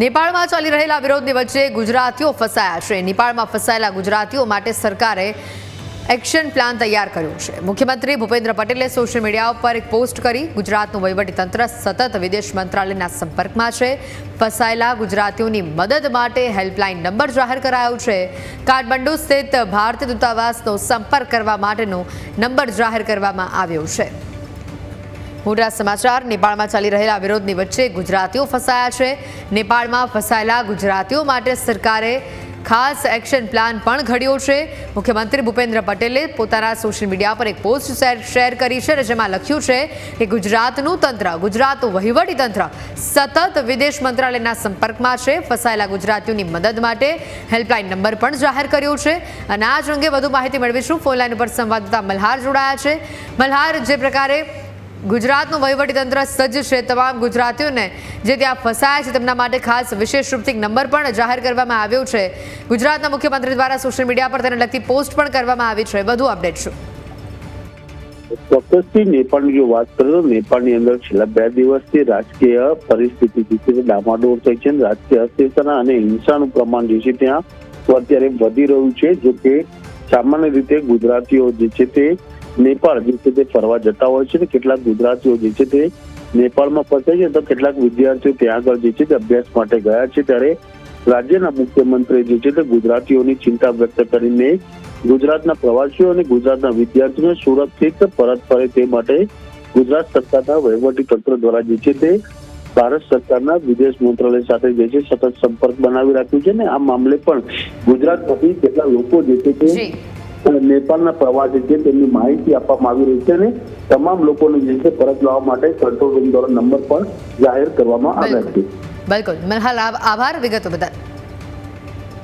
નેપાળમાં ચાલી રહેલા વિરોધની વચ્ચે ગુજરાતીઓ ફસાયા છે. નેપાળમાં ફસાયેલા ગુજરાતીઓ માટે સરકારે એક્શન પ્લાન તૈયાર કર્યો છે. મુખ્યમંત્રી ભૂપેન્દ્ર પટેલે સોશિયલ મીડિયા ઉપર એક પોસ્ટ કરી ગુજરાતનું વહીવટીતંત્ર સતત વિદેશ મંત્રાલયના સંપર્કમાં છે. ફસાયેલા ગુજરાતીઓની મદદ માટે હેલ્પલાઇન નંબર જાહેર કરાયો છે. કાઠમંડુ સ્થિત ભારતીય દૂતાવાસનો સંપર્ક કરવા માટેનો નંબર જાહેર કરવામાં આવ્યો છે. મોટા સમાચાર, નેપાળમાં ચાલી રહેલા વિરોધની વચ્ચે ગુજરાતીઓ ફસાયા છે. નેપાળમાં ફસાયેલા ગુજરાતીઓ માટે સરકારે ખાસ એક્શન પ્લાન પણ ઘડ્યો છે. મુખ્યમંત્રી ભૂપેન્દ્ર પટેલે પોતાના સોશિયલ મીડિયા પર એક પોસ્ટ શેર કરી છે અને જેમાં લખ્યું છે કે ગુજરાતનું તંત્ર ગુજરાતનું વહીવટી તંત્ર સતત વિદેશ મંત્રાલયના સંપર્કમાં છે. ફસાયેલા ગુજરાતીઓની મદદ માટે હેલ્પલાઇન નંબર પણ જાહેર કર્યો છે. અને આ અંગે વધુ માહિતી મેળવીશું. ફોનલાઈન ઉપર સંવાદદાતા મલ્હાર જોડાયા છે. મલ્હાર, જે પ્રકારે ગુજરાતનું વહીવટીતંત્ર સજ્જ છે. તમામ ગુજરાતીઓને જે ત્યાં ફસાયા છે તેમના માટે ખાસ વિશેષ રૂપથી નંબર પણ જાહેર કરવામાં આવ્યો છે. ગુજરાતના મુખ્યમંત્રી દ્વારા સોશિયલ મીડિયા પર તેને લગતી પોસ્ટ પણ કરવામાં આવી છે. વધુ અપડેટ શું? ચોક્કસથી નેપાળની જો વાત કરો નેપાળની અંદર છેલ્લા બે દિવસથી રાજકીય પરિસ્થિતિ જે ડામાડોળ થઈ છે. રાજકીય અસ્થિરતા અને હિંસાનું પ્રમાણ જે છે ત્યાં અત્યારે વધી રહ્યું છે. જો કે સામાન્ય રીતે ગુજરાતીઓ જે છે તે નેપાળ જે છે તે ફરવા જતા હોય છે કેટલાક ગુજરાતીઓ જે છે તે નેપાળમાં ફસે છે તો કેટલાક વિદ્યાર્થીઓ ત્યાં આગળ જે છે તે અભ્યાસ માટે ગયા છે. ત્યારે રાજ્યના મુખ્યમંત્રી જે છે તે ગુજરાતીઓની ચિંતા વ્યક્ત કરીને ગુજરાતના પ્રવાસીઓ અને ગુજરાતના વિદ્યાર્થીઓને સુરક્ષિત પરત ફરે તે માટે ગુજરાત સરકારના વહીવટી તંત્ર દ્વારા જે છે તે ભારત સરકારના વિદેશ મંત્રાલય સાથે જે છે સતત સંપર્ક બનાવી રાખ્યું છે ને, આ મામલે પણ ગુજરાતમાંથી કેટલા લોકો જે છે તે નેપાળના પ્રવાસે છે તેમની માહિતી આપવામાં આવી રહી છે અને તમામ લોકોને જે છે પરત લાવવા માટે કંટ્રોલ રૂમ દ્વારા નંબર પણ જાહેર કરવામાં આવ્યા છે. બિલકુલ. આભાર. વિગતો બદલ